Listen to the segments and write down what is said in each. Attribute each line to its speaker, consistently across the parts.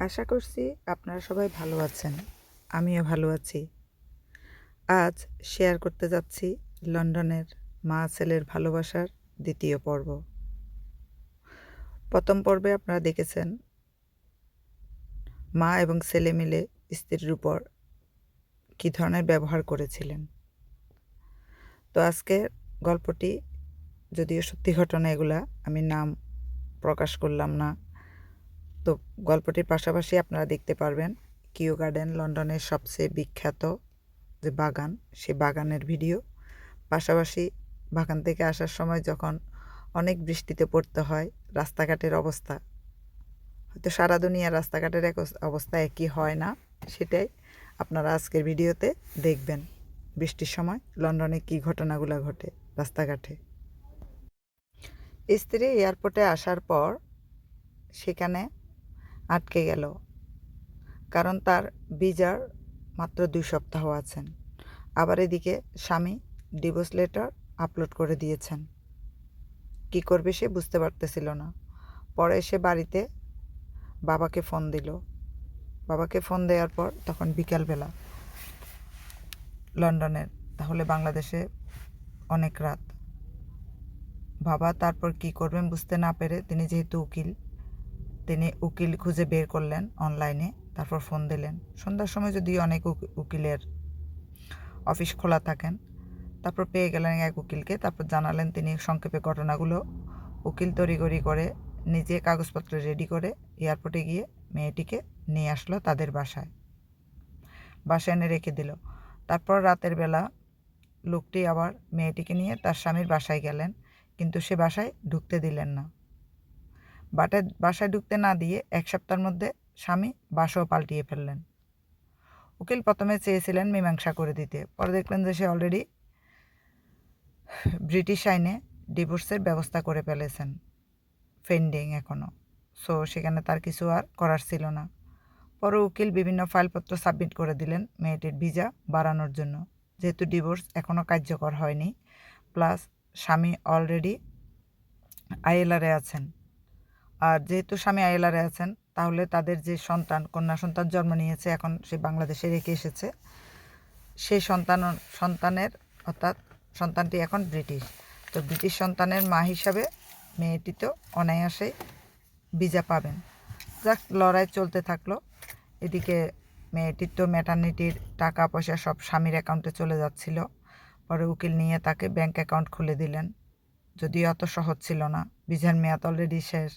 Speaker 1: আশা করছি আপনারা সবাই ভালো আছেন। আমিও ভালো আছি। আজ শেয়ার করতে যাচ্ছি লন্ডনের মা ছেলের ভালোবাসার দ্বিতীয় পর্ব। প্রথম পর্বে আপনারা দেখেছেন মা এবং ছেলে মিলে স্ত্রীর উপর কী ধরনের ব্যবহার করেছিলেন। তো আজকের গল্পটি যদিও সত্যি ঘটনা এগুলা, আমি নাম প্রকাশ করলাম না। তো গল্পটির পাশাপাশি আপনারা দেখতে পারবেন কিউ গার্ডেন লন্ডনের সবচেয়ে বিখ্যাত যে বাগান, সে বাগানের ভিডিও। পাশাপাশি বাগান থেকে আসার সময় যখন অনেক বৃষ্টিতে পড়তে হয়, রাস্তাঘাটের অবস্থা, হয়তো সারা দুনিয়ার রাস্তাঘাটের এক অবস্থা একই হয় না, সেটাই আপনারা আজকের ভিডিওতে দেখবেন বৃষ্টির সময় লন্ডনে কী ঘটনাগুলো ঘটে রাস্তাঘাটে। স্ত্রী এয়ারপোর্টে আসার পর সেখানে আটকে গেল। কারণ তার বিজার মাত্র দুই সপ্তাহ আছেন। আবার এদিকে স্বামী ডিভোর্স লেটার আপলোড করে দিয়েছেন। কি করবে সে বুঝতে পারতেছিল না। পরে এসে বাড়িতে বাবাকে ফোন দিল। বাবাকে ফোন দেওয়ার পর তখন বিকালবেলা লন্ডনের, তাহলে বাংলাদেশে অনেক রাত। বাবা তারপর কি করবেন বুঝতে না পেরে তিনি যেহেতু উকিল তিনি উকিল খুঁজে বের করলেন অনলাইনে তারপর ফোন দিলেন। সন্ধ্যার সময় যদি অনেক উকিলের অফিস খোলা থাকেন, তারপর পেয়ে গেলেন এক উকিলকে, তারপর জানালেন তিনি সংক্ষেপে ঘটনাগুলো। উকিল তড়িগড়ি করে নিজে কাগজপত্র রেডি করে এয়ারপোর্টে গিয়ে মেয়েটিকে নিয়ে আসলো তাদের বাসায়। বাসায় এনে রেখে দিল। তারপর রাতের বেলা লোকটি আবার মেয়েটিকে নিয়ে তার স্বামীর বাসায় গেলেন, কিন্তু সে বাসায় ঢুকতে দিলেন না। বাটায় বাসায় ঢুকতে না দিয়ে এক সপ্তাহের মধ্যে স্বামী বাসাও পাল্টিয়ে ফেললেন। উকিল প্রথমে চেয়েছিলেন মীমাংসা করে দিতে। পরে দেখলেন যে সে অলরেডি ব্রিটিশ আইনে ডিভোর্সের ব্যবস্থা করে ফেলেছেন। ফেন্ডিং এখনও সো সেখানে তার কিছু আর করার ছিল না। পরে উকিল বিভিন্ন ফাইলপত্র সাবমিট করে দিলেন মেয়েটির ভিসা বাড়ানোর জন্য। যেহেতু ডিভোর্স এখনও কার্যকর হয়নি প্লাস স্বামী অলরেডি আইএলআরে আছেন। আর যেহেতু স্বামী আইএলআরে আছেন, তাহলে তাদের যে সন্তান, কন্যা সন্তান জন্ম নিয়েছে, এখন সে বাংলাদেশে রেখে এসেছে। সেই সন্তান, সন্তানের, অর্থাৎ সন্তানটি এখন ব্রিটিশ। তো ব্রিটিশ সন্তানের মা হিসাবে মেয়েটি তো অনায়াসেই ভিসা পাবেন। যাক, লড়াই চলতে থাকল। এদিকে মেয়েটির তো ম্যাটার্নিটির টাকা, পয়সা সব স্বামীর অ্যাকাউন্টে চলে যাচ্ছিল। পরে উকিল নিয়ে তাকে ব্যাংক অ্যাকাউন্ট খুলে দিলেন। যদিও অত সহজ ছিল না। ভিসার মেয়াদ অলরেডি শেষ।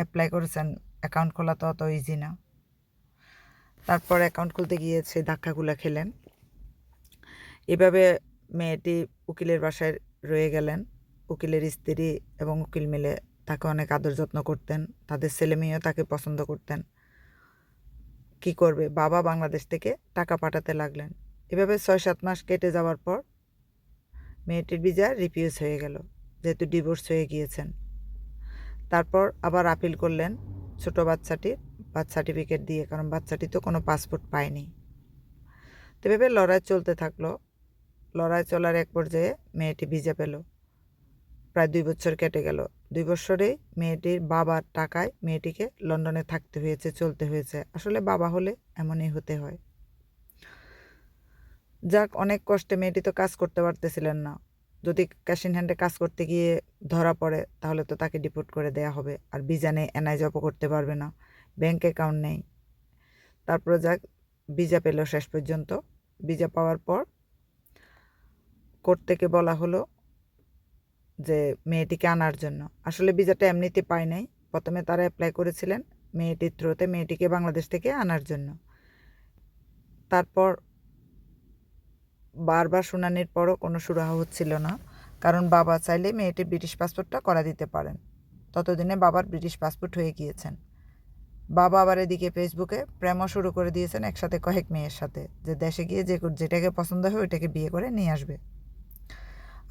Speaker 1: অ্যাপ্লাই করেছেন অ্যাকাউন্ট খোলা তো অত ইজি না। তারপর অ্যাকাউন্ট খুলতে গিয়ে গিয়েছে, ধাক্কাগুলো খেলেন। এভাবে মেয়েটি উকিলের বাসায় রয়ে গেলেন। উকিলের স্ত্রী এবং উকিল মিলে তাকে অনেক আদর যত্ন করতেন। তাদের ছেলে মেয়েও তাকে পছন্দ করতেন। কি করবে? বাবা বাংলাদেশ থেকে টাকা পাঠাতে লাগলেন। এভাবে ছয় সাত মাস কেটে যাওয়ার পর মেয়েটির ভিজা রিফিউজ হয়ে গেল। যেহেতু ডিভোর্স হয়ে গিয়েছেন। তারপর আবার আপিল করলেন ছোট বাচ্চাটির, বার্থ সার্টিফিকেট দিয়ে, কারণ বাচ্চাটি তো কোনো পাসপোর্ট পায়নি। তো ভেবে লড়াই চলতে থাকল। লড়াই চলার এক পর্যায়ে মেয়েটি ভিজা পেল। প্রায় দুই বছর কেটে গেল। দুই বছরেই মেয়েটির বাবার টাকায় মেয়েটিকে লন্ডনে থাকতে হয়েছে, চলতে হয়েছে। আসলে বাবা হলে এমনই হতে হয়। যাক, অনেক কষ্টে মেয়েটি তো কাজ করতে পারতেছিলেন না। যদি ক্যাশ ইন হ্যান্ডে কাজ করতে গিয়ে ধরা পড়ে, তাহলে তো তাকে ডিপোর্ট করে দেয়া হবে। আর ভিজা নেই এনআই জবও করতে পারবে না। ব্যাঙ্ক অ্যাকাউন্ট নেই। তারপরে যাক ভিজা পেল শেষ পর্যন্ত। ভিজা পাওয়ার পর কোর্ট থেকে বলা হলো যে, মেয়েটিকে আনার জন্য। আসলে ভিজাটা এমনিতে পায় নাই। প্রথমে তারা অ্যাপ্লাই করেছিলেন মেয়েটির থ্রোতে মেয়েটিকে বাংলাদেশ থেকে আনার জন্য। তারপর বারবার শুনানির পরও কোনো সুরাহা হচ্ছিল না। কারণ বাবা চাইলে মেয়েটির ব্রিটিশ পাসপোর্টটা করা দিতে পারেন। ততদিনে বাবার ব্রিটিশ পাসপোর্ট হয়ে গিয়েছেন। বাবা আবার এদিকে ফেসবুকে প্রেমও শুরু করে দিয়েছেন একসাথে কয়েক মেয়ের সাথে যে দেশে গিয়ে যে যেটাকে পছন্দ হয় ওইটাকে বিয়ে করে নিয়ে আসবে।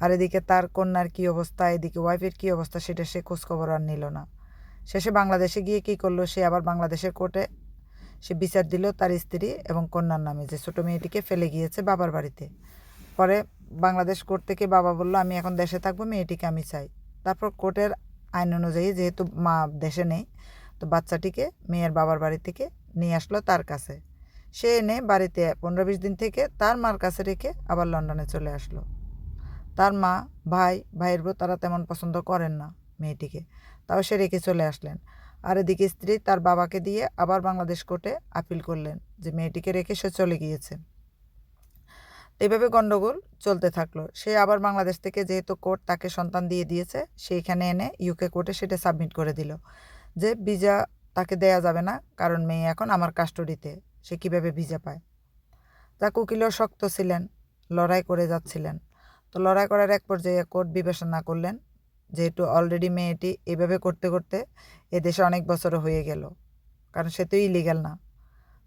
Speaker 1: আর এদিকে তার কন্যার কী অবস্থা, এদিকে ওয়াইফের কী অবস্থা সেটা সে খোঁজখবর আর নিল না। শেষে বাংলাদেশে গিয়ে কী করল সে আবার বাংলাদেশের কোর্টে সে বিচার দিল তার স্ত্রী এবং কন্যার নামে যে ছোটো মেয়েটিকে ফেলে গিয়েছে বাবার বাড়িতে। পরে বাংলাদেশ কোর্ট থেকে বাবা বলল, আমি এখন দেশে থাকব, মেয়েটিকে আমি চাই। তারপর কোর্টের আইন অনুযায়ী যেহেতু মা দেশে নেই, তো বাচ্চাটিকে, মেয়ের বাবার বাড়ি থেকে নিয়ে আসলো তার কাছে। সে এনে বাড়িতে পনেরো বিশ দিন থেকে তার মার কাছে রেখে আবার লন্ডনে চলে আসলো। তার মা, ভাই, ভাইয়ের বউ তারা তেমন পছন্দ করেন না মেয়েটিকে, তাও সে রেখে চলে আসলেন। আর এদিকে স্ত্রী তার বাবাকে দিয়ে আবার বাংলাদেশ কোর্টে আপিল করলেন যে মেয়েটিকে রেখে সে চলে গিয়েছে। এভাবে গণ্ডগোল চলতে থাকল। সে আবার বাংলাদেশ থেকে যেহেতু কোর্ট তাকে সন্তান দিয়ে দিয়েছে সেইখানে এনে ইউকে কোর্টে সেটা সাবমিট করে দিল যে ভিসা তাকে দেয়া যাবে না, কারণ মেয়ে এখন আমার কাস্টডিতে, সে কীভাবে ভিসা পায়? যাক, উকিলও শক্ত ছিলেন, লড়াই করে যাচ্ছিলেন। তো লড়াই করার এক পর্যায়ে কোর্ট বিবেচনা করলেন যেহেতু অলরেডি মেয়েটি এভাবে করতে করতে এ দেশে অনেক বছর হয়ে গেল। কারণ সে তো ইলিগাল না।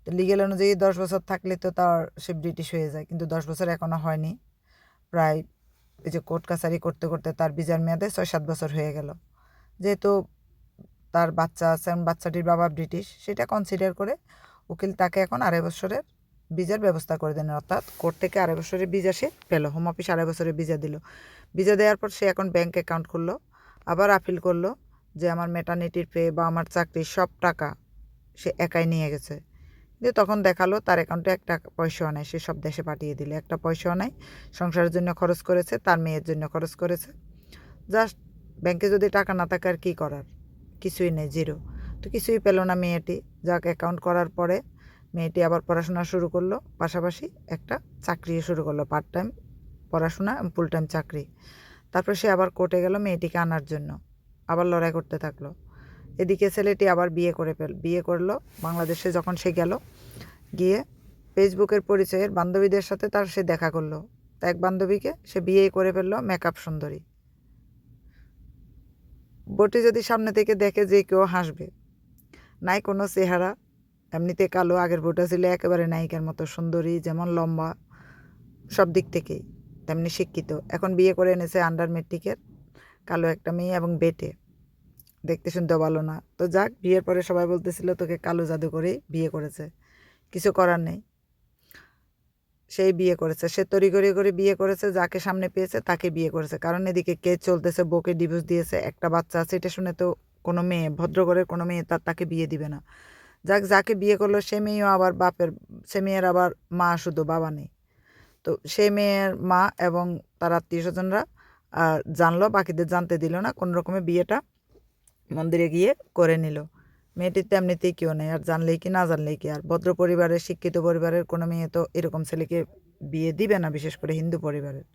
Speaker 1: তো লিগেল অনুযায়ী দশ বছর থাকলে তো তার, সে ব্রিটিশ হয়ে যায়। কিন্তু দশ বছর এখনও হয়নি। প্রায় এই যে কোর্ট কাছারি করতে করতে তার বিজার মেয়াদে ছয় সাত বছর হয়ে গেল। যেহেতু তার বাচ্চা আছে বাচ্চাটির বাবা ব্রিটিশ সেটা কনসিডার করে উকিল তাকে এখন আড়াই বছরের ভিজার ব্যবস্থা করে দেন। অর্থাৎ কোর্ট থেকে আড়াই বছরের ভিজা সে পেল। হোম অফিস আড়াই বছরের ভিজা দিল। ভিজা দেওয়ার পর সে এখন ব্যাংক অ্যাকাউন্ট খুললো। আবার আপিল করল যে আমার মেটার্নিটির পে বা আমার চাকরির সব টাকা সে একাই নিয়ে গেছে। কিন্তু তখন দেখাল তার অ্যাকাউন্টে একটা পয়সাও নেই। সে সব দেশে পাঠিয়ে দিলে। একটা পয়সাও নেই। সংসারের জন্য খরচ করেছে, তার মেয়ের জন্য খরচ করেছে। জাস্ট ব্যাংকে যদি টাকা না থাকে আর কী করার? কিছুই নেই জিরো তো কিছুই পেল না মেয়েটি। যাক অ্যাকাউন্ট করার পরে মেয়েটি আবার পড়াশোনা শুরু করল, পাশাপাশি একটা চাকরিও শুরু করল পার্ট টাইম পড়াশোনা ফুল টাইম চাকরি। তারপর সে আবার কোর্টে গেল মেয়েটিকে আনার জন্য, আবার লড়াই করতে থাকল। এদিকে ছেলেটি আবার বিয়ে করে ফেল, বিয়ে করল, বাংলাদেশে যখন সে গেল, গিয়ে ফেসবুকের পরিচয়ের বান্ধবীদের সাথে তার সে দেখা করল। এক বান্ধবীকে সে বিয়ে করে ফেলল মেকআপ সুন্দরী। বটি যদি সামনে থেকে দেখে যে কেউ হাসবে, নাই কোনো চেহারা এমনিতে কালো আগের বউটা ছিল একেবারে নায়িকার মতো, সুন্দরী, যেমন লম্বা, সব দিক থেকেই, তেমনি শিক্ষিত। এখন বিয়ে করে এনেছে আন্ডার মেট্রিকের কালো একটা মেয়ে এবং বেটে। দেখতে শুনতে ভালো না। তো যাক, বিয়ের পরে সবাই বলতেছিল, তোকে কালো জাদু করেই বিয়ে করেছে। কিছু করার নেই। সেই বিয়ে করেছে। সে তরি করে করে বিয়ে করেছে, যাকে সামনে পেয়েছে তাকে বিয়ে করেছে। কারণ এদিকে কে চলতেছে, বউকে ডিভোর্স দিয়েছে, একটা বাচ্চা আছে, এটা শুনে তো কোনো মেয়ে ভদ্রঘরের কোনো মেয়ে তার তাকে বিয়ে দিবে না। যাক, যাকে বিয়ে করল, সে মেয়েও আবার বাপের, সে মেয়ের আবার মা, শুধু বাবা নেই। তো সে মেয়ের মা এবং তার আত্মীয় স্বজনরা জানলো, বাকিদের জানতে দিল না, কোনো রকমে বিয়েটা মন্দিরে গিয়ে করে নিল। মেয়েটির তেমনিতেই কেউ নেই, আর জানলেই কি না জানলেই কি, আর ভদ্র পরিবারের, শিক্ষিত পরিবারের কোনো মেয়ে তো এরকম ছেলেকে বিয়ে দিবে না, বিশেষ করে হিন্দু পরিবারের।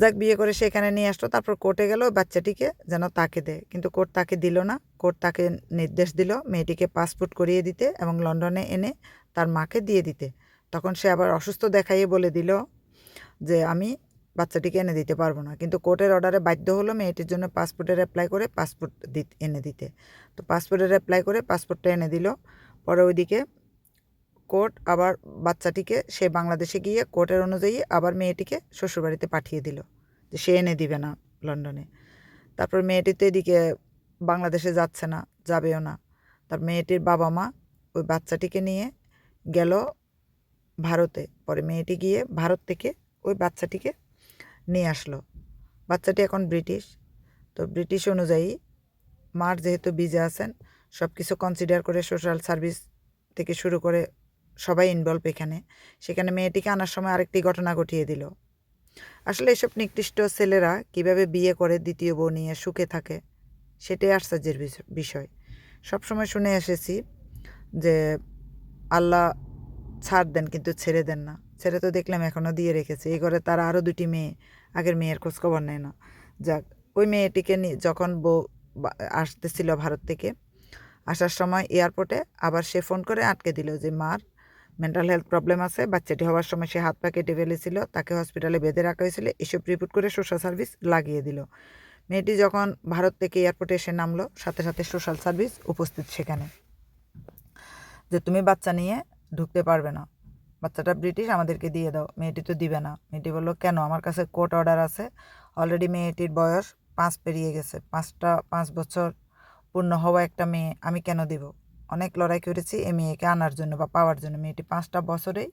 Speaker 1: যাক, বিয়ে করে সেখানে নিয়ে আসলো। তারপর কোর্টে গেল, বাচ্চাটিকে যেন তাকে দেয়। কিন্তু কোর্ট তাকে দিল না। কোর্ট তাকে নির্দেশ দিল মেয়েটিকে পাসপোর্ট করিয়ে দিতে এবং লন্ডনে এনে তার মাকে দিয়ে দিতে। তখন সে আবার অসুস্থ দেখাইয়ে বলে দিল যে, আমি বাচ্চাটিকে এনে দিতে পারব না। কিন্তু কোর্টের অর্ডারে বাধ্য হলো মেয়েটির জন্য পাসপোর্টের অ্যাপ্লাই করে পাসপোর্ট এনে দিতে। তো পাসপোর্টের অ্যাপ্লাই করে পাসপোর্টটা এনে দিল। পরে ওইদিকে কোর্ট আবার বাচ্চাটিকে, সে বাংলাদেশে গিয়ে কোর্টের অনুযায়ী আবার মেয়েটিকে শ্বশুরবাড়িতে পাঠিয়ে দিল যে সে এনে দিবে না লন্ডনে। তারপর মেয়েটি তো এদিকে বাংলাদেশে যাচ্ছে না, যাবেও না। তার মেয়েটির বাবা মা ওই বাচ্চাটিকে নিয়ে গেল ভারতে। পরে মেয়েটি গিয়ে ভারত থেকে ওই বাচ্চাটিকে নিয়ে আসলো। বাচ্চাটি এখন ব্রিটিশ। তো ব্রিটিশ অনুযায়ী মার যেহেতু বিজে আছেন সব কিছু কনসিডার করে সোশ্যাল সার্ভিস থেকে শুরু করে সবাই ইনভলভ এখানে। সেখানে মেয়েটিকে আনার সময় আরেকটি ঘটনা ঘটিয়ে দিল। আসলে এসব নিকৃষ্ট ছেলেরা কীভাবে বিয়ে করে দ্বিতীয় বউ নিয়ে সুখে থাকে, সেটাই আশ্চর্যের বিষয়। সবসময় শুনে এসেছি যে আল্লাহ ছাড় দেন কিন্তু ছেড়ে দেন না। ছেড়ে তো দেখলাম এখনও দিয়ে রেখেছে। এই ঘরে তারা আরও দুটি মেয়ে, আগের মেয়ের খোঁজখবর নেয় না। যাক, ওই মেয়েটিকে যখন বউ আসতেছিল ভারত থেকে, আসার সময় এয়ারপোর্টে আবার সে ফোন করে আটকে দিল যে, মার মেন্টাল হেলথ প্রবলেম আছে, বাচ্চাটি হওয়ার সময় সে হাত পা কেটে ফেলেছিল, তাকে হসপিটালে বেঁধে রাখা হয়েছিল, এসব রিপোর্ট করে সোশ্যাল সার্ভিস লাগিয়ে দিল। মেয়েটি যখন ভারত থেকে এয়ারপোর্টে এসে নামলো, সাথে সাথে সোশ্যাল সার্ভিস উপস্থিত সেখানে। যে তুমি বাচ্চা নিয়ে ঢুকতে পারবে না, বাচ্চাটা ব্রিটিশ, আমাদেরকে দিয়ে দাও, মেয়েটি তো দিবে না। মেয়েটি বলল, কেন? আমার কাছে কোর্ট অর্ডার আছে অলরেডি মেয়েটির বয়স পাঁচ পেরিয়ে গেছে, পাঁচটা, পাঁচ বছর পূর্ণ হওয়া একটা মেয়ে, আমি কেন দিব? অনেক লড়াই করেছি এই মেয়েকে আনার জন্য বা পাওয়ার জন্য। মেয়েটি পাঁচটা বছরেই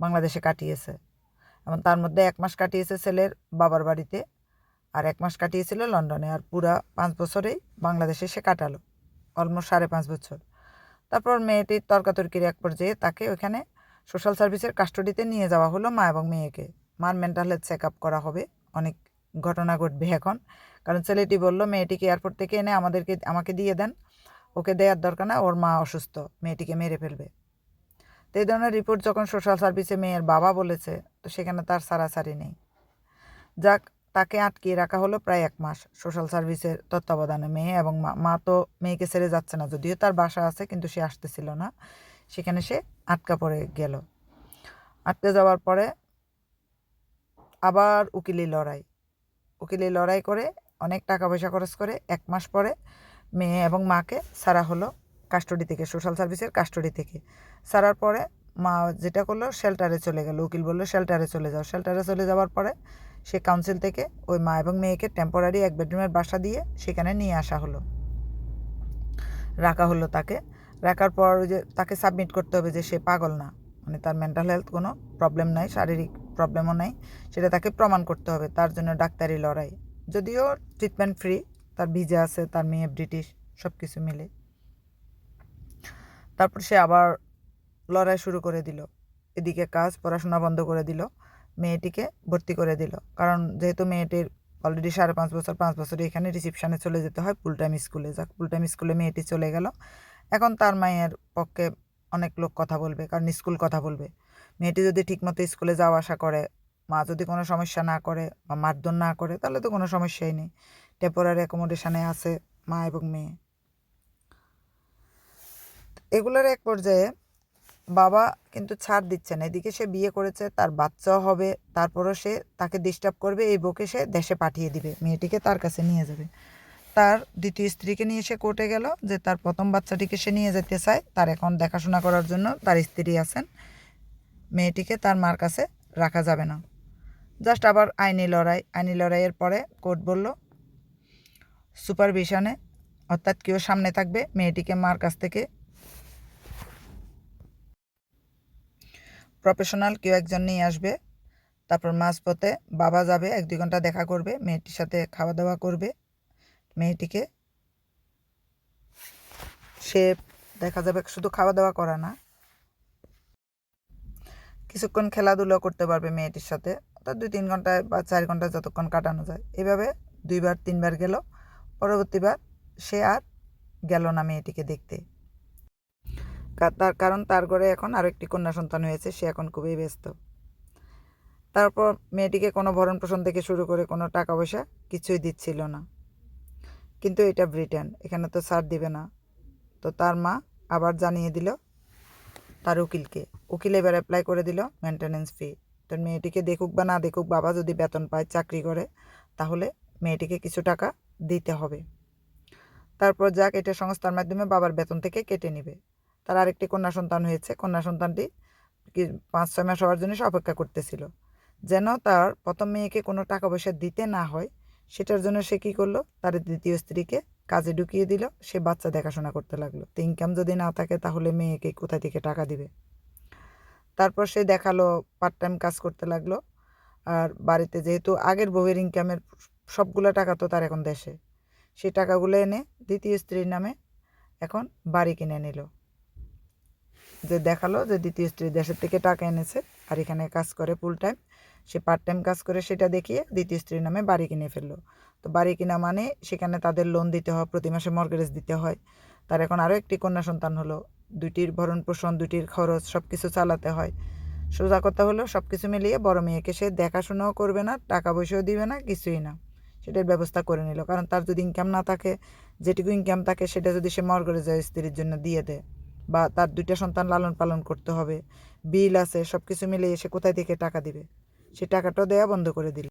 Speaker 1: বাংলাদেশে কাটিয়েছে এবং তার মধ্যে এক মাস কাটিয়েছে ছেলের বাবার বাড়িতে আর এক মাস কাটিয়েছিল লন্ডনে আর পুরা পাঁচ বছরেই বাংলাদেশে সে কাটালো, অলমোস্ট সাড়ে পাঁচ বছর। তারপর মেয়েটির তর্কাতর্কির এক পর্যায়ে তাকে ওখানে সোশ্যাল সার্ভিসের কাস্টডিতে নিয়ে যাওয়া হলো মা এবং মেয়েকে। মার মেন্টাল হেলথ চেক আপ করা হবে, অনেক ঘটনা ঘটবে এখন। কারণ ছেলেটি বলল, মেয়েটিকে এয়ারপোর্ট থেকে এনে আমাদেরকে, আমাকে দিয়ে দেন ওকে দেওয়ার দরকার না, ওর মা অসুস্থ, মেয়েটিকে মেরে ফেলবে। তো এই ধরনের রিপোর্ট যখন সোশ্যাল সার্ভিসে মেয়ের বাবা বলেছে, তো সেখানে তার সারাসারি নেই। যাক, তাকে আটকিয়ে রাখা হলো প্রায় এক মাস সোশ্যাল সার্ভিসের তত্ত্বাবধানে। মেয়ে এবং মা তো মেয়েকে ছেড়ে যাচ্ছে না, যদিও তার বাসা আছে, কিন্তু সে আসতেছিল না। সেখানে সে আটকা পড়ে গেল। আটকে যাওয়ার পরে আবার উকিলি লড়াই। উকিলি লড়াই করে অনেক টাকা পয়সা খরচ করে এক মাস পরে মেয়ে এবং মাকে, সারা হলো কাস্টডি থেকে, সোশ্যাল সার্ভিসের কাস্টডি থেকে। সারার পরে মা যেটা করল, শেল্টারে চলে গেল। উকিল বলল, শেল্টারে চলে যাও। শেল্টারে চলে যাওয়ার পরে সে কাউন্সিল থেকে ওই মা এবং মেয়েকে টেম্পোরারি এক বেডরুমের বাসা দিয়ে সেখানে নিয়ে আসা হলো। রাখা হলো তাকে। রাখার পর ওই যে তাকে সাবমিট করতে হবে যে সে পাগল না। মানে তার মেন্টাল হেলথ কোনো প্রবলেম নাই, শারীরিক প্রবলেমও নাই। সেটা তাকে প্রমাণ করতে হবে। তার জন্য ডাক্তারি লড়াই। যদিও ট্রিটমেন্ট ফ্রি তার ভিজা আছে, তার মেয়ে ব্রিটিশ সব কিছু মিলে। তারপর সে আবার লড়াই শুরু করে দিল। এদিকে কাজ, পড়াশোনা বন্ধ করে দিল। মেয়েটিকে ভর্তি করে দিল। কারণ যেহেতু মেয়েটির অলরেডি সাড়ে পাঁচ বছর পাঁচ বছর এখানে রিসিপশানে চলে যেতে হয় ফুল টাইম স্কুলে যাক ফুল টাইম স্কুলে মেয়েটি চলে গেল। এখন তার মায়ের পক্ষে অনেক লোক কথা বলবে, কারণ স্কুল কথা বলবে। মেয়েটি যদি ঠিকমতো স্কুলে যাওয়া আসা করে, মা যদি কোনো সমস্যা না করে বা মারধর না করে, তাহলে তো কোনো সমস্যাই নেই। টেম্পোরারি অ্যাকোমোডেশনে আছে মা এবং মেয়ে। এগুলোর এক পর্যায়ে বাবা কিন্তু ছাড় দিচ্ছে না। এদিকে সে বিয়ে করেছে, তার বাচ্চাও হবে, তারপরও সে তাকে ডিস্টার্ব করবে, এই বউকে সে দেশে পাঠিয়ে দিবে, মেয়েটিকে তার কাছে নিয়ে যাবে। তার দ্বিতীয় স্ত্রীকে নিয়ে সে কোর্টে গেল, যে তার প্রথম বাচ্চাটিকে সে নিয়ে যেতে চায়, তার এখন দেখাশোনা করার জন্য তার স্ত্রী আছেন। মেয়েটিকে তার মার কাছে রাখা যাবে না। জাস্ট আবার আইনি লড়াই, আইনি লড়াইয়ের পরে কোর্ট বলল সুপারভিশনে, অর্থাৎ কেউ সামনে থাকবে মেয়েটিকে মার কাছ থেকে। প্রফেশনাল কেউ একজন নিয়ে আসবে, তারপর মাঝপথে বাবা যাবে, এক দুই ঘণ্টা দেখা করবে, মেয়েটির সাথে খাওয়া দাওয়া করবে, মেয়েটিকে। সে দেখা যাবে শুধু খাওয়া দাওয়া করা না, কিছুক্ষণ খেলাধুলো করতে পারবে মেয়েটির সাথে, অর্থাৎ দুই তিন ঘন্টায় বা চার ঘন্টায় যতক্ষণ কাটানো যায়। এভাবে দুইবার, তিনবার গেল। পরবর্তীবার সে আর গেল না মেয়েটিকে দেখতে। তার কারণ তার ঘরে এখন আরও একটি কন্যা সন্তান হয়েছে, সে এখন খুবই ব্যস্ত। তারপর মেয়েটিকে কোনো ভরণ পোষণ থেকে শুরু করে কোনো টাকা পয়সা কিছুই দিচ্ছিল না। কিন্তু এটা ব্রিটেন, এখানে তো ছাড় দিবে না। তো তার মা আবার জানিয়ে দিল তার উকিলকে। উকিল এবার অ্যাপ্লাই করে দিল মেনটেনেন্স ফি তো মেয়েটিকে দেখুক বা না দেখুক, বাবা যদি বেতন পায়, চাকরি করে, তাহলে মেয়েটিকে কিছু টাকা দিতে হবে। তারপর যাক, এটা সংস্থার মাধ্যমে বাবার বেতন থেকে কেটে নেবে। তার আরেকটি কন্যা সন্তান হয়েছে। কন্যা সন্তানটি পাঁচ ছয় মাস হওয়ার জন্য অপেক্ষা করতেছিল। যেন তার প্রথম মেয়েকে কোনো টাকা পয়সা দিতে না হয়, সেটার জন্য সে কী করল? তার দ্বিতীয় স্ত্রীকে কাজে ঢুকিয়ে দিল। সে বাচ্চা দেখাশোনা করতে লাগল। তো ইনকাম যদি না থাকে, তাহলে মেয়েকে কোথা থেকে টাকা দিবে? তারপর সে দেখাল পার্ট টাইম কাজ করতে লাগল। আর বাড়িতে যেহেতু আগের বউয়ের ইনকামের সবগুলো টাকা তো তার এখন দেশে। সেই টাকাগুলো এনে দ্বিতীয় স্ত্রীর নামে এখন বাড়ি কিনে নিল। যে দেখাল যে দ্বিতীয় স্ত্রী দেশের থেকে টাকা এনেছে আর এখানে কাজ করে ফুল টাইম সে পার্ট টাইম কাজ করে সেটা দেখিয়ে দ্বিতীয় স্ত্রীর নামে বাড়ি কিনে ফেলল। তো বাড়ি কিনা মানে সেখানে তাদের লোন দিতে হয়, প্রতি মাসে মর্গেজ দিতে হয়। তার এখন আরও একটি কন্যা সন্তান হলো। দুইটির ভরণ পোষণ, দুইটির খরচ সব কিছু চালাতে হয়। সোজা কথা হলো সব কিছু মিলিয়ে বড় মেয়েকে সে দেখাশোনাও করবে না, টাকা পয়সাও দিবে না, কিছুই না। সেটার ব্যবস্থা করে নিল। কারণ তার যদি ইনকাম না থাকে, যেটুকু ইনকাম থাকে, সেটা যদি সে মর্গরে যায় স্ত্রীর জন্য দিয়ে দেয় বা তার দুইটা সন্তান লালন পালন করতে হবে, বিল আছে সব কিছু মিলিয়ে সে কোথায় থেকে টাকা দিবে? সে টাকাটাও দেওয়া বন্ধ করে দিল।